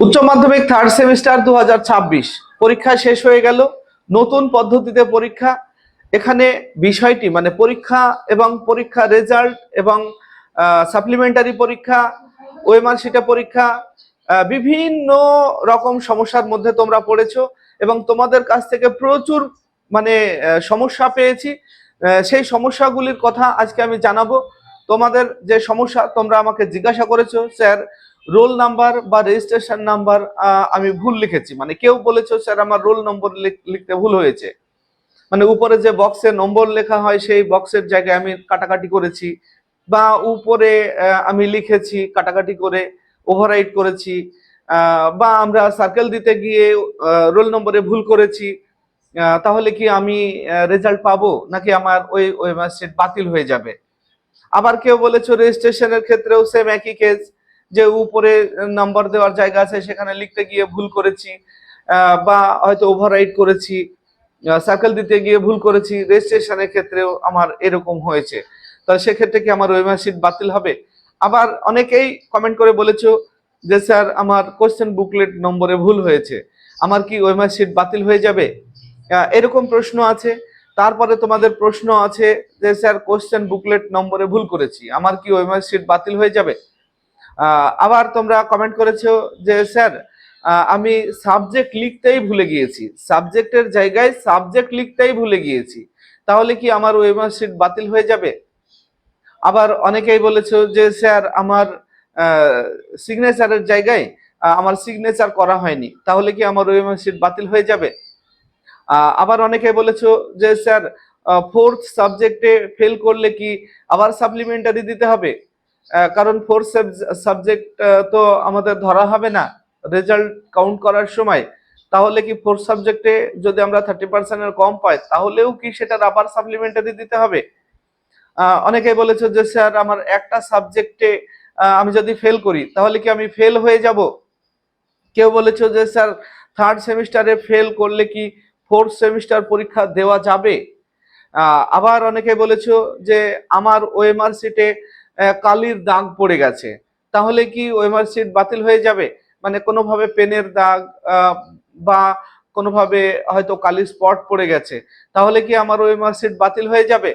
উচ্চ মাধ্যমিক third semester দু হাজার ছাব্বিশ। পরীক্ষা শেষ হয়ে গেল। নতুন পদ্ধতিতে পরীক্ষা। এখানে বিষয়টি মানে পরীক্ষা এবং পরীক্ষা রেজাল্ট এবং সাপ্লিমেন্টারি পরীক্ষা ওএমআর শিটে পরীক্ষা বিভিন্ন রকম সমস্যার মধ্যে তোমরা পড়েছো এবং তোমাদের কাছ থেকে প্রচুর মানে সমস্যা পেয়েছি। সেই সমস্যাগুলির কথা আজকে আমি জানাব। তোমাদের যে সমস্যা তোমরা আমাকে জিজ্ঞাসা করেছ, স্যার রোল নাম্বার বা রেজিস্ট্রেশন নাম্বার আমি ভুল লিখেছি। মানে কেউ বলেছ, স্যার, আমার রোল নম্বর লিখতে ভুল হয়েছে। মানে উপরে যে বক্সে নম্বর লেখা হয়, সেই বক্সের জায়গায় আমি কাটাকাটি করেছি বা উপরে আমি লিখেছি কাটাকাটি করে ওভাররাইট করেছি বা আমরা সার্কেল দিতে গিয়ে রোল নম্বরে ভুল করেছি তাহলে কি আমি রেজাল্ট পাবো? নাকি আমার ওই মার্কশিট বাতিল হয়ে যাবে? আবার কেউ বলেছ, রেজিস্ট্রেশনের ক্ষেত্রেও সেম একই কেস যে উপরে নাম্বার দেওয়ার জায়গা আছে, সেখানে লিখতে গিয়ে ভুল করেছি বা হয়তো ওভাররাইট করেছি সার্কেল দিতে গিয়ে ভুল করেছি রেজিস্ট্রেশনের ক্ষেত্রেও আমার এরকম হয়েছে। তো সেক্ষেত্রে কি আমার ওই মার্কশিট বাতিল হবে? আবার অনেকেই কমেন্ট করে বলেছ যে, স্যার, আমার কোশ্চেন বুকলেট নম্বরে ভুল হয়েছে। আমার কি ওই মার্কশিট বাতিল হয়ে যাবে? এরকম প্রশ্ন আছে। তারপরে তোমাদের প্রশ্ন আছে যে, স্যার কোশ্চেন বুকলেট নম্বরে ভুল করেছি। আমার কি ওই মার্কশিট বাতিল হয়ে যাবে? আবার তোমরা কমেন্ট করেছ যে, স্যার আমি সাবজেক্ট লিখতেই ভুলে গিয়েছি। সাবজেক্টের জায়গায় সাবজেক্ট লিখতেই ভুলে গিয়েছি। তাহলে কি আমার ওই মার্কশিট বাতিল হয়ে যাবে? আবার অনেকেই বলেছ যে, স্যার, আমার সিগনেচারের জায়গায় আমার সিগনেচার করা হয়নি। তাহলে কি আমার ওই মার্কশিট বাতিল হয়ে যাবে? আবার অনেকে বলেছ যে, স্যার ফোর্থ সাবজেক্টে ফেল করলে কি আবার সাপ্লিমেন্টারি দিতে হবে? কারণ ফোর্থ সাবজেক্ট তো আমাদের ধরা হবে না। রেজাল্ট কাউন্ট করার সময় তাহলে কি ফোর্থ সাবজেক্টে যদি আমরা থার্টি পার্সেন্টের কম পাই তাহলেও কি সেটা আবার সাপ্লিমেন্টারি দিতে হবে? আহ, অনেকেই বলেছ যে স্যার আমার একটা সাবজেক্টে আমি যদি ফেল করি তাহলে কি আমি ফেল হয়ে যাব? কেউ বলেছ যে স্যার থার্ড সেমিস্টারে ফেল করলে কি ফোর্থ সেমিস্টার পরীক্ষা দেওয়া যাবে? আবার অনেকে বলেছ যে আমার ওএমআর সিটে কালির দাগ পড়ে গেছে। তাহলে কি ওএমআর সিট বাতিল হয়ে যাবে? মানে কোনোভাবে পেনের দাগ বা কোনোভাবে হয়তো কালির স্পট পড়ে গেছে। তাহলে কি আমার ওএমআর সিট বাতিল হয়ে যাবে?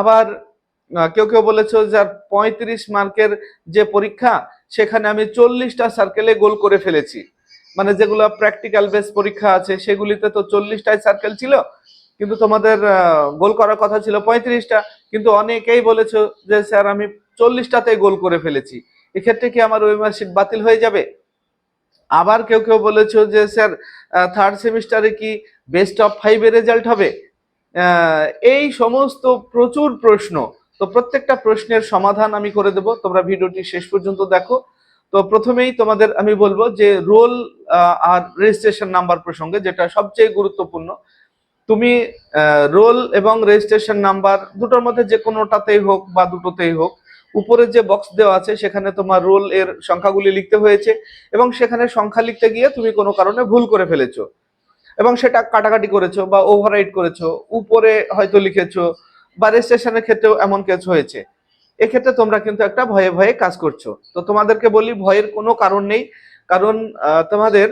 আবার কেউ কেউ বলেছ যে পঁয়ত্রিশ মার্কের যে পরীক্ষা, সেখানে আমি চল্লিশটা সার্কেলে গোল করে ফেলেছি। মানে যেগুলো প্র্যাকটিক্যাল বেস পরীক্ষা আছে, সেগুলিতে তো চল্লিশটাই সার্কেল ছিল। কিন্তু তোমাদের গোল করার কথা ছিল পঁয়ত্রিশটা, কিন্তু অনেকেই বলেছ যে, স্যার, আমি চল্লিশটাতে গোল করে ফেলেছি। এক্ষেত্রে কি আমার ওই মার্কশিট বাতিল হয়ে যাবে? আবার কেউ কেউ বলেছ যে, স্যার থার্ড সেমিস্টারে কি বেস্ট অফ ফাইভের রেজাল্ট হবে? এই সমস্ত প্রচুর প্রশ্ন। তো প্রত্যেকটা প্রশ্নের সমাধান আমি করে দেব। তোমরা ভিডিওটি শেষ পর্যন্ত দেখো। তো প্রথমেই তোমাদের আমি বলব যে রোল আর রেজিস্ট্রেশন নাম্বার প্রসঙ্গে, যেটা সবচেয়ে গুরুত্বপূর্ণ তুমি রোল এবং রেজিস্ট্রেশন নাম্বার দুটোর মধ্যে যে কোনোটাতেই হোক বা দুটোতেই হোক, উপরে যে বক্স দেওয়া আছে সেখানে তোমার রোল এর সংখ্যাগুলি লিখতে হয়েছে এবং সেখানে সংখ্যা লিখতে গিয়ে তুমি কোনো কারণে ভুল করে ফেলেছো এবং সেটা কাটাকাটি করেছ বা ওভাররাইট করেছ, উপরে হয়তো লিখেছো বা রেজিস্ট্রেশনের ক্ষেত্রেও এমন কিছু হয়েছে। এক্ষেত্রে তোমরা কিন্তু একটা ভয়ে ভয়ে কাজ করছ। তো তোমাদেরকে বলি, ভয়ের কোনো কারণ নেই। কারণ তোমাদের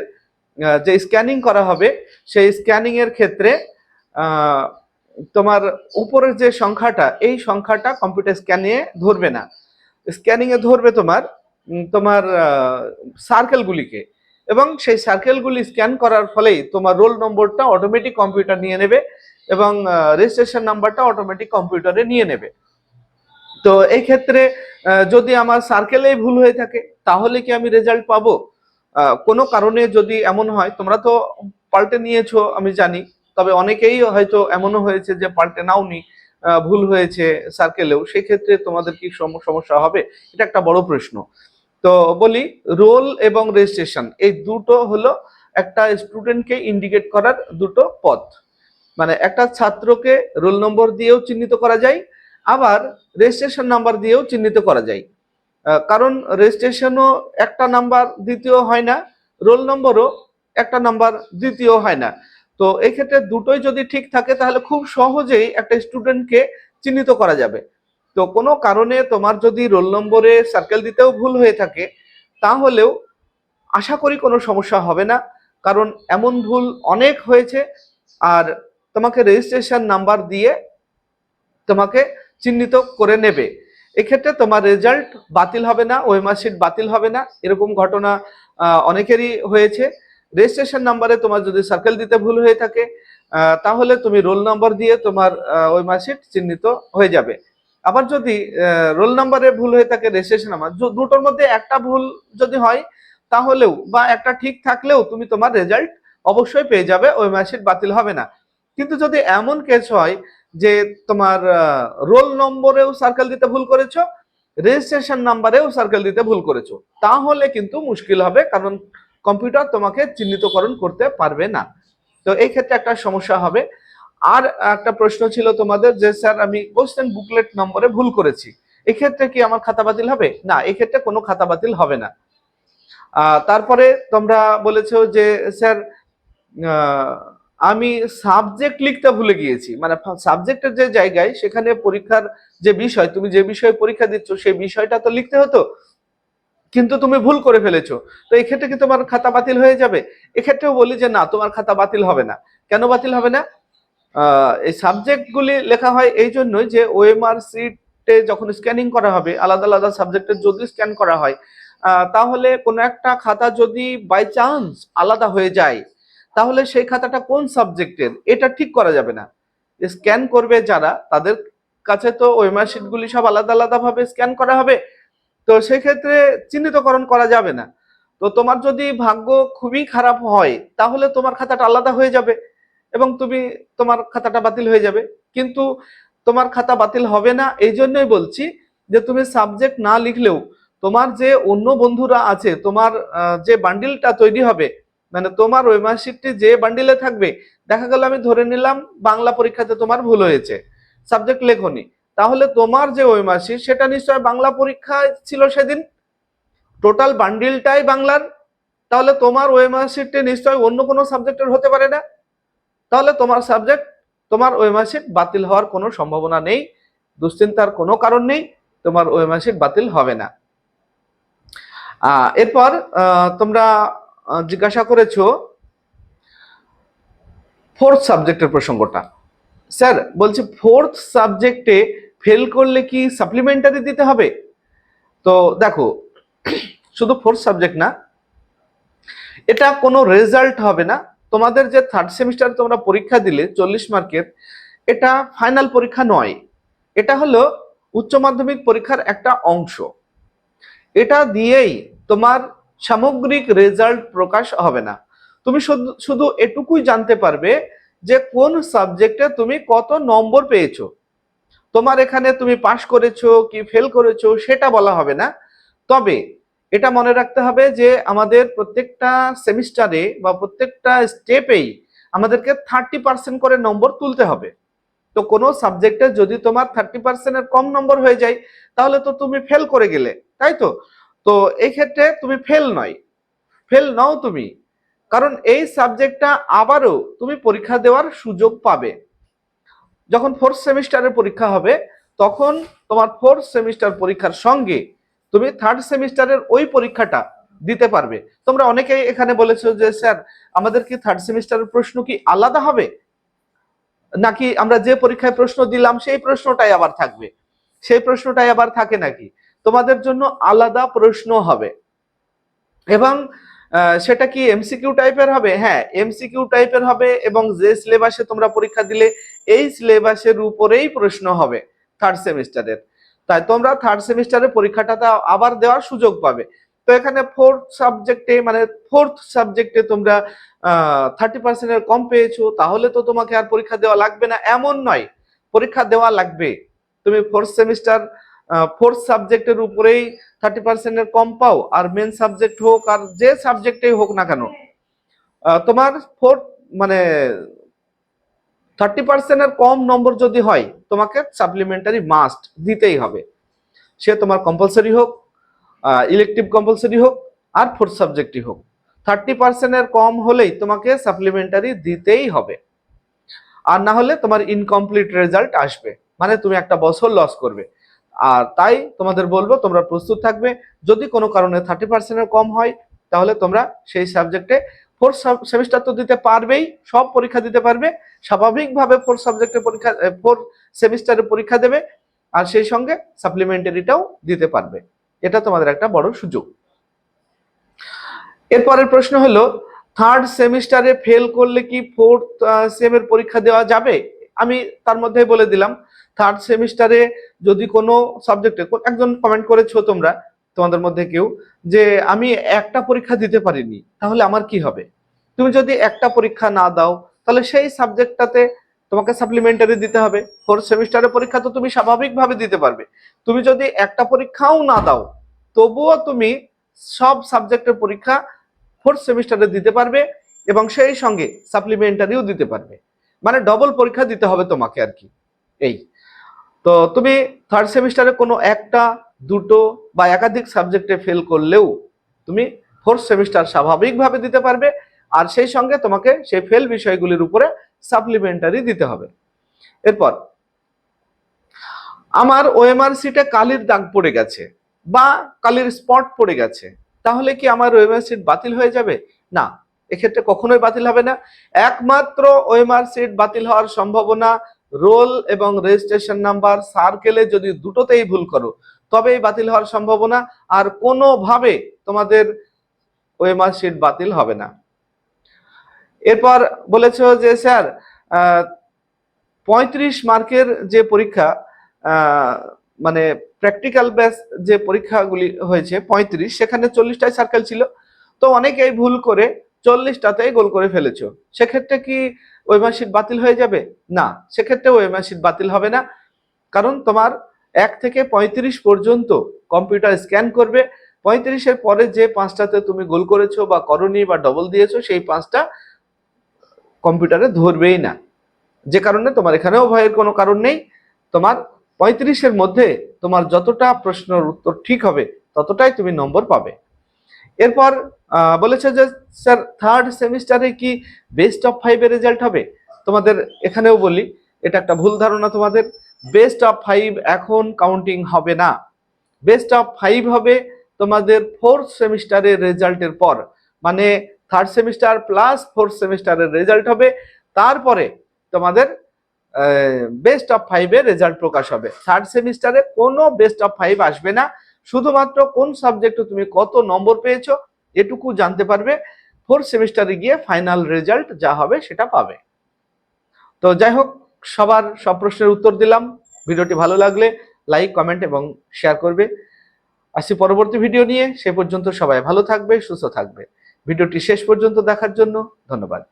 যে স্ক্যানিং করা হবে, সেই স্ক্যানিং এর ক্ষেত্রে তোমার উপরের যে সংখ্যাটা, এই সংখ্যাটা কম্পিউটার স্ক্যানে ধরবে না। স্ক্যানিং এ ধরবে তোমার তোমার সার্কেলগুলিকে এবং সেই সার্কেলগুলি স্ক্যান করার ফলেই তোমার রোল নম্বরটা অটোমেটিক কম্পিউটার নিয়ে নেবে এবং রেজিস্ট্রেশন নাম্বারটা অটোমেটিক কম্পিউটারে নিয়ে নেবে। তো এই ক্ষেত্রে যদি আমার সার্কেলেই ভুল হয়ে থাকে, তাহলে কি আমি রেজাল্ট পাবো? কোনো কারণে যদি এমন হয়, তোমরা তো পাল্টে নিয়েছো, আমি জানি। তবে অনেকেই হয়তো এমনও হয়েছে যে পাল্টে নাওনি ভুল হয়েছে সার্কেলেও সেক্ষেত্রে তোমাদের কি সমস্যা হবে? এটা একটা বড় প্রশ্ন। তো বলি রোল এবং রেজিস্ট্রেশন এই দুটো হলো একটা স্টুডেন্টকে ইন্ডিকেট করার দুটো পথ। মানে একটা ছাত্রকে রোল নম্বর দিয়েও চিহ্নিত করা যায়, আবার রেজিস্ট্রেশন নাম্বার দিয়েও চিহ্নিত করা যায়। কারণ রেজিস্ট্রেশনও একটা নাম্বার দ্বিতীয় হয় না রোল নম্বরও একটা নাম্বার দ্বিতীয় হয় না। তো এই ক্ষেত্রে দুটোই যদি ঠিক থাকে, তাহলে খুব সহজেই একটা স্টুডেন্টকে চিহ্নিত করা যাবে। তো কোনো কারণে তোমার যদি রোল নম্বরে সার্কেল দিতেও ভুল হয়ে থাকে, তাহলেও আশা করি কোনো সমস্যা হবে না। কারণ এমন ভুল অনেক হয়েছে, আর তোমাকে রেজিস্ট্রেশন নাম্বার দিয়ে তোমাকে চিহ্নিত করে নেবে। এক্ষেত্রে তোমার রেজাল্ট বাতিল হবে না ওই মার্কশিট বাতিল হবে না, এরকম ঘটনা অনেকেরই হয়েছে। রেজিস্ট্রেশন নাম্বারে তোমার যদি সার্কেল দিতে ভুল হয়ে থাকে তাহলে তুমি রোল নাম্বার দিয়ে তোমার ওই মার্কশিট চিহ্নিত হয়ে যাবে। আবার যদি রোল নাম্বারে ভুল হয়ে থাকে রেজিস্ট্রেশন নাম্বার দুটোর মধ্যে একটা ভুল যদি হয়, তাহলেও বা একটা ঠিক থাকলেও তুমি তোমার রেজাল্ট অবশ্যই পেয়ে যাবে, ওই মার্কশিট বাতিল হবে না। কিন্তু যদি এমন কেস হয় যে তোমার রোল নম্বরেও সার্কেল দিতে ভুল করেছ, রেজিস্ট্রেশন নাম্বারেও সার্কেল দিতে ভুল করেছ, তাহলে কিন্তু মুশকিল হবে, কারণ কম্পিউটার তোমাকে চিহ্নিতকরণ করতে পারবে না। তো এই ক্ষেত্রে একটা সমস্যা হবে। আর একটা প্রশ্ন ছিল তোমাদের যে, স্যার, আমি কোশ্চেন বুকলেট নম্বরে ভুল করেছি। এক্ষেত্রে কি আমার খাতা বাতিল হবে? না, এক্ষেত্রে কোনো খাতা বাতিল হবে না। তারপরে তোমরা বলেছ যে, স্যার আমি সাবজেক্ট লিখতে ভুলে গিয়েছি। মানে সাবজেক্টের যে জায়গায়, সেখানে পরীক্ষার যে বিষয়, তুমি যে বিষয়ে পরীক্ষা দিচ্ছ, সেই বিষয়টা তো লিখতে হতো। কিন্তু তুমি ভুল করে ফেলেছো। তো এই ক্ষেত্রে কি তোমার খাতা বাতিল হয়ে যাবে? এক্ষেত্রেও বলি যে, না, তোমার খাতা বাতিল হবে না। কেন বাতিল হবে না? এই সাবজেক্টগুলি লেখা হয় এই জন্যই যে ওএমআর সিটে যখন স্ক্যানিং করা হবে, আলাদা আলাদা সাবজেক্টের যদি স্ক্যান করা হয় তাহলে কোনো একটা খাতা যদি বাই চান্স আলাদা হয়ে যায়, তাহলে সেই খাতাটা কোন সাবজেক্টের এটা ঠিক করা যাবে না। স্ক্যান করবে যারা, তাদের কাছে তো ওএমআর শিটগুলি সব আলাদা আলাদা ভাবে স্ক্যান করা হবে। তো সেক্ষেত্রে চিহ্নিতকরণ করা যাবে না। তো তোমার যদি ভাগ্য খুবই খারাপ হয়, তাহলে তোমার খাতাটা আলাদা হয়ে যাবে এবং তুমি তোমার খাতাটা বাতিল হয়ে যাবে। কিন্তু তোমার খাতা বাতিল হবে না, এই জন্যই বলছি যে তুমি সাবজেক্ট না লিখলেও তোমার যে অন্য বন্ধুরা আছে, তোমার যে বান্ডিলটা তৈরি হবে মানে তোমার ওই মার্কশিটটি যে বান্ডিলে থাকবে, দেখা গেল আমি ধরে নিলাম বাংলা পরীক্ষাতে তোমার ভুল হয়েছে। সাবজেক্ট লেখনি। তাহলে তোমার যে মার্কশিট সেটা নিশ্চয় বাংলা পরীক্ষায় ছিল সেদিন? টোটাল বান্ডিলটাই বাংলার? তাহলে তোমার ওই মার্কশিটটি নিশ্চয় অন্য কোনো সাবজেক্টের হতে পারে না? তাহলে তোমার সাবজেক্ট তোমার ওই মার্কশিট বাতিল হওয়ার কোনো সম্ভাবনা নেই, দুশ্চিন্তার কোনো কারণ নেই, তোমার ওই মার্কশিট বাতিল হবে না। এরপর তোমরা জিজ্ঞাসা করেছ ফোর্থ সাবজেক্টের প্রসঙ্গটা। স্যার, বলছি ফোর্থ সাবজেক্টে ফেল করলে কি সাপ্লিমেন্টারি দিতে হবে? তো দেখো, শুধু ফোর্থ সাবজেক্ট না, এটা কোনো রেজাল্ট হবে না। তোমাদের যে থার্ড সেমিস্টার তোমরা পরীক্ষা দিলে, চল্লিশ মার্কের, এটা ফাইনাল পরীক্ষা নয়। এটা হলো উচ্চ মাধ্যমিক পরীক্ষার একটা অংশ। এটা দিয়েই তোমার সামগ্রিক রেজাল্ট প্রকাশ হবে না। তুমি শুধু শুধু এটুকুই জানতে পারবে যে কোন সাবজেক্টে তুমি কত নম্বর পেয়েছ। তোমার এখানে তুমি পাশ করেছ কি ফেল করেছ সেটা বলা হবে না। তবে এটা মনে রাখতে হবে যে আমাদের প্রত্যেকটা সেমিস্টারে বা প্রত্যেকটা স্টেপেই আমাদেরকে থার্টি পার্সেন্ট করে নম্বর তুলতে হবে। তো কোনো সাবজেক্টে যদি তোমার থার্টি পার্সেন্টের কম নম্বর হয়ে যায়, তাহলে তো তুমি ফেল করে গেলে, তাই তো? তো এই ক্ষেত্রে তুমি ফেল নয়। ফেল নাও তুমি। কারণ এই সাবজেক্টটা আবারও তুমি পরীক্ষা দেওয়ার সুযোগ পাবে। যখন ফোর্থ সেমিস্টারের পরীক্ষা হবে, তখন তোমার ফোর্থ সেমিস্টার পরীক্ষার সঙ্গে তুমি থার্ড সেমিস্টারের ওই পরীক্ষাটা দিতে পারবে। তোমরা অনেকেই এখানে বলেছ যে, স্যার, আমাদের কি থার্ড সেমিস্টারের প্রশ্ন কি আলাদা হবে? নাকি আমরা যে পরীক্ষায় প্রশ্ন দিলাম, সেই প্রশ্নটাই আবার থাকবে? সেই প্রশ্নটাই আবার থাকে নাকি? তোমাদের জন্য আলাদা প্রশ্ন হবে। এবং সেটা কি এমসিকিউ টাইপের হবে? হ্যাঁ এমসিকিউ টাইপের হবে এবং যে সিলেবাসে তোমরা পরীক্ষা দিলে এই সিলেবাসের উপরেই প্রশ্ন হবে থার্ড সেমিস্টারের তাই তোমরা থার্ড সেমিস্টারের পরীক্ষাটা আবার দেওয়ার সুযোগ পাবে। তো এখানে ফোর্থ সাবজেক্টে মানে ফোর্থ সাবজেক্টে তোমরা থার্টি পার্সেন্টের কম পেয়েছ, তাহলে তো তোমাকে আর পরীক্ষা দেওয়া লাগবে না। এমন নয়, পরীক্ষা দেওয়া লাগবে। তুমি ফোর্থ সেমিস্টার ফোর্থ সাবজেক্টের উপরেই থার্টি পার্সেন্টের কম পাও, আর মেন সাবজেক্ট হোক, আর যে সাবজেক্টেই হোক না কেন তোমার ফোর্থ মানে থার্টি পার্সেন্টের কম নম্বর যদি হয়, তোমাকে সাপ্লিমেন্টারি মাস্ট দিতেই হবে। সে তোমার কম্পালসারি হোক ইলেকটিভ কম্পালসারি হোক, আর ফোর্থ সাবজেক্টই হোক। থার্টি পার্সেন্টের কম হলেই তোমাকে সাপ্লিমেন্টারি দিতেই হবে। আর না হলে তোমার ইনকমপ্লিট রেজাল্ট আসবে। মানে তুমি একটা বছর লস করবে। আর তাই তোমাদের বলব, তোমরা প্রস্তুত থাকবে। যদি কোনো কারণে থার্টি পার্সেন্টের কম হয়, তাহলে তোমরা সেই সাবজেক্টে ফোর্থ সেমিস্টার তো দিতে পারবেই, সব পরীক্ষা দিতে পারবে। স্বাভাবিকভাবে ফোর্থ সাবজেক্টে পরীক্ষা ফোর্থ সেমিস্টারে পরীক্ষা দেবে আর সেই সঙ্গে সাপ্লিমেন্টারিটাও দিতে পারবে। এটা তোমাদের একটা বড় সুযোগ। এরপরের প্রশ্ন হলো থার্ড সেমিস্টারে ফেল করলে কি ফোর্থ সেমের পরীক্ষা দেওয়া যাবে? আমি তার মধ্যে বলে দিলাম থার্ড সেমিস্টারে যদি কোনো সাবজেক্টে একজন কমেন্ট করেছ তোমরা, তোমাদের মধ্যে কেউ, যে আমি একটা পরীক্ষা দিতে পারিনি, তাহলে আমার কি হবে? তুমি যদি একটা পরীক্ষা না দাও, তাহলে সেই সাবজেক্টটাতে তোমাকে সাপ্লিমেন্টারি দিতে হবে। ফোর্থ সেমিস্টারের পরীক্ষা তো তুমি স্বাভাবিকভাবে দিতে পারবে। তুমি যদি একটা পরীক্ষাও না দাও, তবুও তুমি সব সাবজেক্টের পরীক্ষা ফোর্থ সেমিস্টারে দিতে পারবে এবং সেই সঙ্গে সাপ্লিমেন্টারিও দিতে পারবে। মানে ডবল পরীক্ষা দিতে হবে তোমাকে আর কি। এই। তো তুমি থার্ড সেমিস্টারে কোনো একটা, দুটো বা একাধিক সাবজেক্টে ফেল করলেও তুমি ফোর্থ সেমিস্টার স্বাভাবিকভাবে দিতে পারবে আর সেই সঙ্গে তোমাকে সেই ফেল বিষয়গুলির উপরে সাপ্লিমেন্টারি দিতে হবে। এরপর, আমার ওএমআর সিটে কালির দাগ পড়ে গেছে বা কালির স্পট পড়ে গেছে, তাহলে কি আমার ওএমআর সিট বাতিল হয়ে যাবে? না, এক্ষেত্রে কখনোই বাতিল হবে না। একমাত্র ওএমআর সিট বাতিল হওয়ার সম্ভাবনা রোল এবং রেজিস্ট্রেশন নাম্বার সার্কেলে যদি দুটোতেই ভুল করো, তবেই বাতিল হওয়ার সম্ভাবনা, আর কোনোভাবে তোমাদের ওএমআর সিট বাতিল হবে না। এরপর বলেছ যে, স্যার পঁয়ত্রিশ মার্কের যে পরীক্ষা মানে প্র্যাকটিক্যাল বেস যে পরীক্ষাগুলি হয়েছে, পঁয়ত্রিশ, সেখানে চল্লিশটাই সার্কেল ছিল। তো অনেকেই ভুল করে চল্লিশটাতেই গোল করে ফেলেছো। সেক্ষেত্রে কি ওই মার্কশিট বাতিল হয়ে যাবে? না, সেক্ষেত্রে ওই মার্কশিট বাতিল হবে না। কারণ তোমার এক থেকে পঁয়ত্রিশ পর্যন্ত কম্পিউটার স্ক্যান করবে। পঁয়ত্রিশের পরে যে পাঁচটাতে তুমি গোল করেছ বা করনি বা ডবল দিয়েছ, সেই পাঁচটা কম্পিউটারে ধরবেই না। যে কারণে তোমার এখানেও ভয়ের কোনো কারণ নেই। তোমার পঁয়ত্রিশের মধ্যে তোমার যতটা প্রশ্নের উত্তর ঠিক হবে, ততটাই তুমি নম্বর পাবে। এরপর বলেছে যে, স্যার থার্ড সেমিস্টারে কি বেস্ট অফ ফাইভের রেজাল্ট হবে? তোমাদের এখানেও বলি, এটা একটা ভুল ধারণা তোমাদের। বেস্ট অফ ফাইভ এখন কাউন্টিং হবে না। বেস্ট অফ ফাইভ হবে তোমাদের ফোর্থ সেমিস্টারের রেজাল্টের পর। মানে থার্ড সেমিস্টার প্লাস ফোর্থ সেমিস্টারের রেজাল্ট হবে। তারপরে তোমাদের বেস্ট অফ ফাইভের রেজাল্ট প্রকাশ হবে। থার্ড সেমিস্টারে কোনো বেস্ট অফ ফাইভ আসবে না। শুধুমাত্র কোন সাবজেক্টে তুমি কত নম্বর পেয়েছ, এটুকু জানতে পারবে। ফোর্থ সেমিস্টারে গিয়ে ফাইনাল রেজাল্ট যা হবে সেটা পাবে। তো যাই হোক, সবার সব প্রশ্নের উত্তর দিলাম। ভিডিওটি ভালো লাগলে লাইক কমেন্ট এবং শেয়ার করবে। আসি পরবর্তী ভিডিও নিয়ে। সে পর্যন্ত সবাই ভালো থাকবে, সুস্থ থাকবে। ভিডিওটি শেষ পর্যন্ত দেখার জন্য ধন্যবাদ।